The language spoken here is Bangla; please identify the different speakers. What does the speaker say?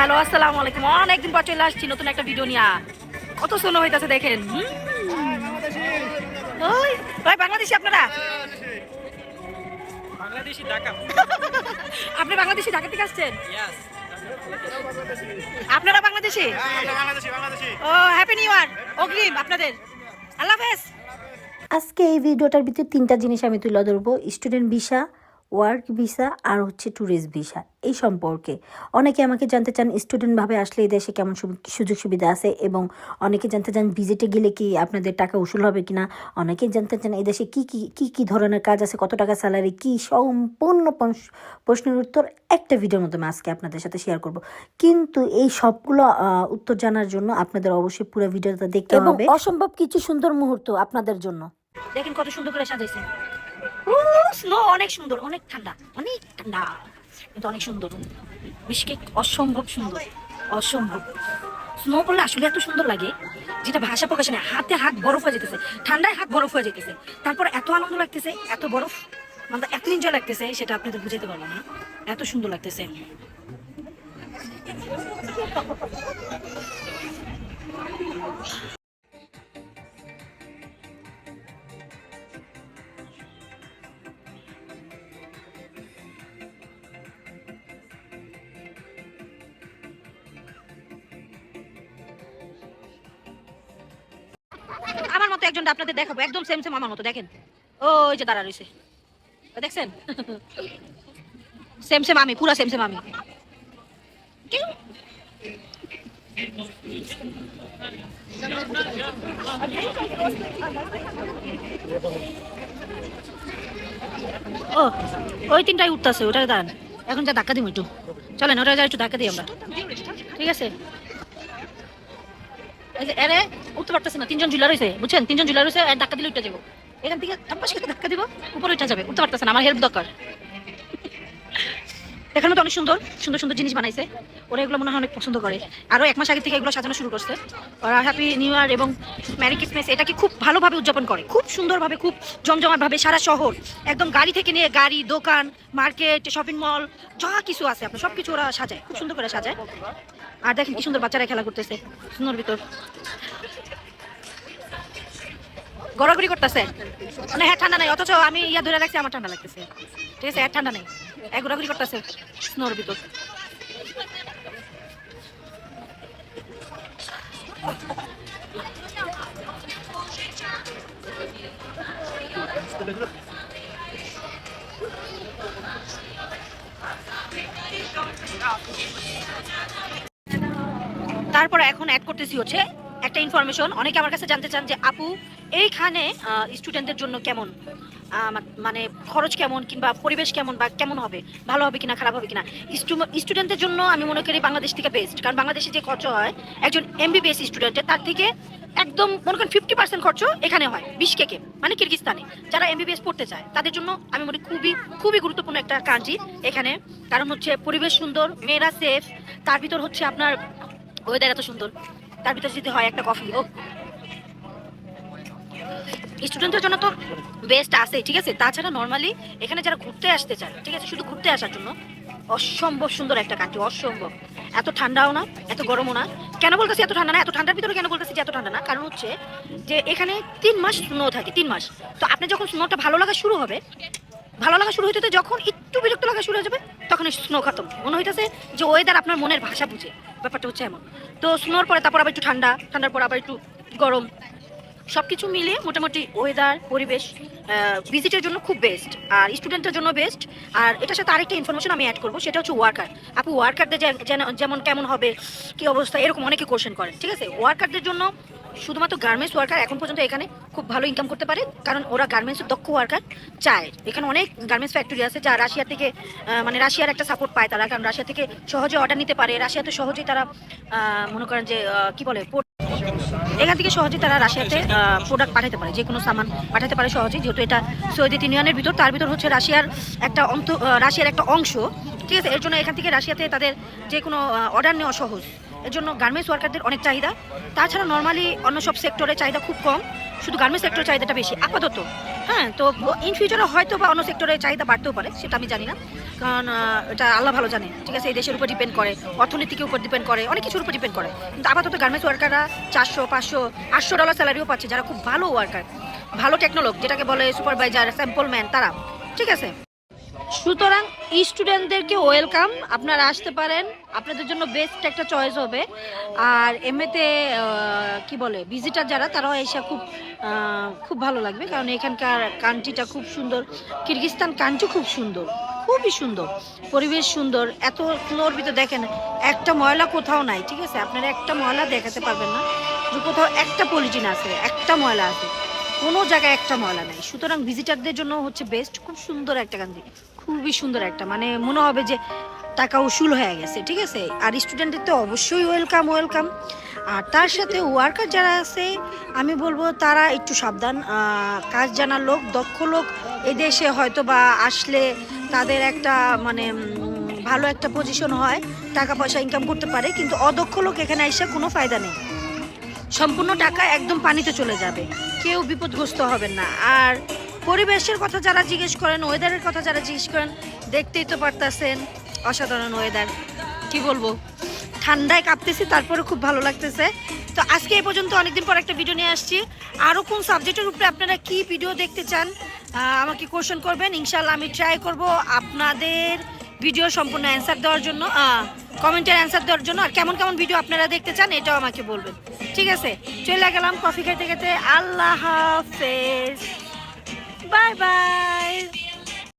Speaker 1: হ্যালো আসসালামু আলাইকুম। অনেকদিন পর চলে আসছি নতুন একটা ভিডিও নিয়ে। কত সোনো হইতাছে দেখেন। ওই ভাই বাংলাদেশি আপনারা?
Speaker 2: বাংলাদেশি ঢাকা।
Speaker 1: আপনি বাংলাদেশি ঢাকা থেকে আসছেন? আপনারা বাংলাদেশি?
Speaker 2: বাংলাদেশি বাংলাদেশি।
Speaker 1: ও হ্যাপি নিউ ইয়ার অগ্রিম আপনাদের। আল্লাহ হাফেজ।
Speaker 3: আজকে এই ভিডিওটার ভিতরে তিনটা জিনিস আমি তুলে ধরবো। স্টুডেন্ট ভিসা ওয়ার্ক ভিসা আর হচ্ছে ট্যুরিস্ট ভিসা এই সম্পর্কে। অনেকে আমাকে জানতে চান স্টুডেন্টভাবে আসলে এই দেশে কেমন সুযোগ সুবিধা আছে এবং অনেকে জানতে চান ভিজিটে গেলে কি আপনাদের টাকা উসুল হবে কিনা? অনেকে জানতে চান এই দেশে কী কী কী কী ধরনের কাজ আছে কত টাকা স্যালারি কী সম্পূর্ণ প্রশ্নের উত্তর একটা ভিডিওর মাধ্যমে আজকে আপনাদের সাথে শেয়ার করব। কিন্তু এই সবগুলো আহ, উত্তর জানার জন্য আপনাদের অবশ্যই পুরো ভিডিওটা দেখতে হবে। অসম্ভব কিছু সুন্দর মুহূর্ত আপনাদের জন্য।
Speaker 1: দেখেন কত সুন্দর করে সাজাইছে স্নো অনেক সুন্দর, অনেক ঠান্ডা অনেক ঠান্ডা। কিন্তু অনেক সুন্দর। বিশকে অসম্ভব সুন্দর, অসম্ভব। স্নো পড়লে আসলে এত সুন্দর লাগে, যেটা ভাষা প্রকাশে না। হাতে হাত বরফ হয়ে যেতেছে, ঠান্ডায় হাত বরফ হয়ে যেতেছে। তারপর এত আনন্দ লাগতেছে, এত বরফ মানে এত এনজয় লাগতেছে, সেটা আপনি আপনাদের বুঝাতে পারব না। এত সুন্দর লাগতেছে। মতো একজন আপনাদের দেখাবো, একদম সেম সেম আমার মতো, দেখেন। ওই যে দাঁড়া রয়েছে। দেখছেন? সেম সেম আমি, পুরা সেম সেম আমি। ও, ওই তিনটাই উঠতেছে ওটা দাঁড়ান। এখন যা ধাক্কা দিব একটু। চলেন ওটা যা একটু ধাক্কা দিই আমরা। ঠিক আছে? উঠতে পারতেছে না, তিনজন ঝুলা রয়েছে, বুঝছেন? তিনজন ঝুলা রয়েছে আর ধাক্কা দিলে উঠতে যাব। এখান থেকে করে ধাক্কা দিব, উপরে উঠে যাবে, উঠতে পারতেছে না, আমার হেল্প দরকার। এখানে তো অনেক সুন্দর সুন্দর সুন্দর জিনিস বানাইছে। ওরা এগুলো মনে হয় অনেক পছন্দ করে। আরও এক মাস আগে থেকে এগুলো সাজানো শুরু করছে। ওরা হ্যাপি নিউ ইয়ার এবং ম্যারি ক্রিসমাস এটাকে খুব ভালোভাবে উদযাপন করে। খুব সুন্দরভাবে, খুব জমজমাটভাবে সারা শহর, একদম গাড়ি থেকে নিয়ে গাড়ি, দোকান, মার্কেট শপিং মল যা কিছু আছে আপনার সব কিছু ওরা সাজায়, খুব সুন্দর করে সাজায়। আর দেখেন কি সুন্দর বাচ্চারা খেলা করতেছে, সুন্দর ভিতর। গড়াগড়ি করতেছে। মানে হ্যাঁ ঠান্ডা নাই, অথচ আমি ইয়া ধরে রাখছি, আমার ঠান্ডা লাগতেছে। ঠিক আছে হ্যাঁ ঠান্ডা নাই। এক ঘোরাঘুরি করতেছে স্নোর ভিতর। তারপর এখন অ্যাড করতেছি হচ্ছে একটা ইনফরমেশন অনেকে আমার কাছে জানতে চান যে, আপু এইখানে স্টুডেন্টদের জন্য কেমন? মানে খরচ কেমন কিংবা পরিবেশ কেমন বা কেমন হবে? ভালো হবে কিনা, খারাপ হবে কিনা? স্টুডেন্টদের জন্য আমি মনে করি বাংলাদেশ থেকে বেস্ট কারণ বাংলাদেশে যে খরচ হয়, একজন এমবিবিএস স্টুডেন্টের তার থেকে একদম মনে করেন ফিফটি পার্সেন্ট খরচ এখানে হয় বিশকেকে মানে কিরগিস্তানে যারা এমবিবিএস পড়তে চায়, তাদের জন্য আমি মনে খুবই খুবই গুরুত্বপূর্ণ একটা কান্ট্রি এখানে। কারণ হচ্ছে পরিবেশ সুন্দর, মেয়েরা সেফ তার ভিতর হচ্ছে আপনার ওয়েদার এত সুন্দর, তার ভিতরে যদি হয় একটা কফি ও স্টুডেন্টদের জন্য তো বেস্ট আছে ঠিক আছে? তাছাড়া নর্মালি এখানে যারা ঘুরতে আসতে চায়, ঠিক আছে? শুধু ঘুরতে আসার জন্য অসম্ভব সুন্দর একটা কান্ট্রি অসম্ভব। এত ঠান্ডাও না, এত গরমও না। কেন বলতেছি এত ঠান্ডা না? এত ঠান্ডার ভিতরে কেন বলতেছি যে এত ঠান্ডা না? কারণ হচ্ছে যে এখানে তিন মাস স্নো থাকে, তিন মাস। তো আপনি যখন স্নোটা ভালো লাগা শুরু হবে, ভালো লাগা শুরু হইতে যখন একটু বিরক্ত লাগা শুরু হয়ে যাবে, তখন স্নো খতম। মনে হইতেছে যে ওয়েদার আপনার মনের ভাষা বুঝে। ব্যাপারটা হচ্ছে এমন। তো স্নোর পরে তারপর আবার একটু ঠান্ডা, ঠান্ডার পর আবার একটু গরম। সব কিছু মিলিয়ে মোটামুটি ওয়েদার পরিবেশ ভিজিটের জন্য খুব বেস্ট আর স্টুডেন্টের জন্য বেস্ট আর এটার সাথে আরেকটা ইনফরমেশন আমি অ্যাড করব, সেটা হচ্ছে ওয়ার্কার আপু ওয়ার্কারদের যেমন কেমন হবে, কি অবস্থা, এরকম অনেকে কোশ্চেন করেন, ঠিক আছে? ওয়ার্কারদের জন্য শুধুমাত্র গার্মেন্টস ওয়ার্কার এখন পর্যন্ত এখানে খুব ভালো ইনকাম করতে পারে, কারণ ওরা গার্মেন্টসের দক্ষ ওয়ার্কার চায়। এখানে অনেক গার্মেন্টস ফ্যাক্টরি আছে যা রাশিয়া থেকে মানে রাশিয়ার একটা সাপোর্ট পায় তারা, কারণ রাশিয়া থেকে সহজে অর্ডার নিতে পারে, রাশিয়াতে সহজেই তারা মনে করেন যে কি বলে এখান থেকে সহজে তারা রাশিয়াতে প্রোডাক্ট পাঠাতে পারে যে কোনো সামান পাঠাতে পারে সহজে, যেহেতু এটা সৌদি ইউনিয়নের ভিতর, তার ভিতর হচ্ছে রাশিয়ার একটা অন্ত রাশিয়ার একটা অংশ। ঠিক আছে, এর জন্য এখান থেকে রাশিয়াতে তাদের যে কোনো অর্ডার নেওয়া সহজ। এর জন্য গার্মেন্টস ওয়ার্কারদের অনেক চাহিদা। তাছাড়া নর্মালি অন্য সব সেক্টরে চাহিদা খুব কম। শুধু গার্মেন্টস সেক্টরের চাহিদাটা বেশি। আপাতত হ্যাঁ তো ইন ফিউচারে হয়তো বা অন্য সেক্টরে চাহিদা বাড়তেও পারে, সেটা আমি জানি না। কারণ এটা আল্লাহ ভালো জানে। ঠিক আছে, এই দেশের উপর ডিপেন্ড করে অর্থনীতির উপর ডিপেন্ড করে, অনেক কিছুর উপর ডিপেন্ড করে। কিন্তু আপাতত গার্মেন্টস ওয়ার্কাররা চারশো, পাঁচশো, আটশো ডলার স্যালারিও পাচ্ছে, যারা খুব ভালো ওয়ার্কার ভালো টেকনোলগ যেটাকে বলে সুপারভাইজার স্যাম্পল ম্যান তারা। ঠিক আছে? সুতরাং স্টুডেন্টদেরকে ওয়েলকাম। আপনারা আসতে পারেন। আপনাদের জন্য বেস্ট একটা চয়েস হবে। আর এমনিতে কি বলে ভিজিটার যারা, তারাও এসে খুব খুব ভালো লাগবে। কারণ এখানকার কান্ট্রিটা খুব সুন্দর। কিরগিস্তান কান্ট্রি খুব সুন্দর। খুবই সুন্দর। পরিবেশ সুন্দর। এত ফ্লোর ভিতরে দেখেন, একটা ময়লা কোথাও নাই, ঠিক আছে? আপনারা একটা ময়লা দেখাতে পারবেন না। যে কোথাও একটা পলিটিন আছে, একটা ময়লা আছে। কোনো জায়গায় একটা ময়লা নাই। সুতরাং ভিজিটারদের জন্য হচ্ছে বেস্ট খুব সুন্দর একটা কান্ট্রি খুবই সুন্দর একটা মানে মনে হবে যে টাকা উসুল হয়ে গেছে, ঠিক আছে? আর স্টুডেন্টদের তো অবশ্যই ওয়েলকাম ওয়েলকাম আর তার সাথে ওয়ার্কার যারা আছে, আমি বলব তারা একটু সাবধান কাজ জানা লোক, দক্ষ লোক। এই দেশে হয়তো বা আসলে তাদের একটা মানে ভালো একটা পজিশন হয়, টাকা পয়সা ইনকাম করতে পারে, কিন্তু অদক্ষ লোক এখানে এসে কোনো ফায়দা নেই। সম্পূর্ণ টাকা একদম পানিতে চলে যাবে। কেউ বিপদগ্রস্ত হবেন না। আর পরিবেশের কথা যারা জিজ্ঞেস করেন ওয়েদারের কথা যারা জিজ্ঞেস করেন, দেখতেই তো পারতেছেন অসাধারণ ওয়েদার কি বলব? ঠান্ডায় কাঁপতেছি তারপরে খুব ভালো লাগতেছে। তো আজকে এই পর্যন্ত অনেকদিন পর একটা ভিডিও নিয়ে আসছি। আরও কোন সাবজেক্টের উপরে আপনারা কি ভিডিও দেখতে চান আমাকে কোশ্চেন করবেন। ইনশাল্লাহ আমি ট্রাই করব আপনাদের ভিডিও সম্পূর্ণ অ্যান্সার দেওয়ার জন্য কমেন্টের অ্যান্সার দেওয়ার জন্য। আর কেমন কেমন ভিডিও আপনারা দেখতে চান, এটাও আমাকে বলবেন। ঠিক আছে? চলে গেলাম কফি খেতে খেতে। আল্লাহ হাফেজ। Bye-bye!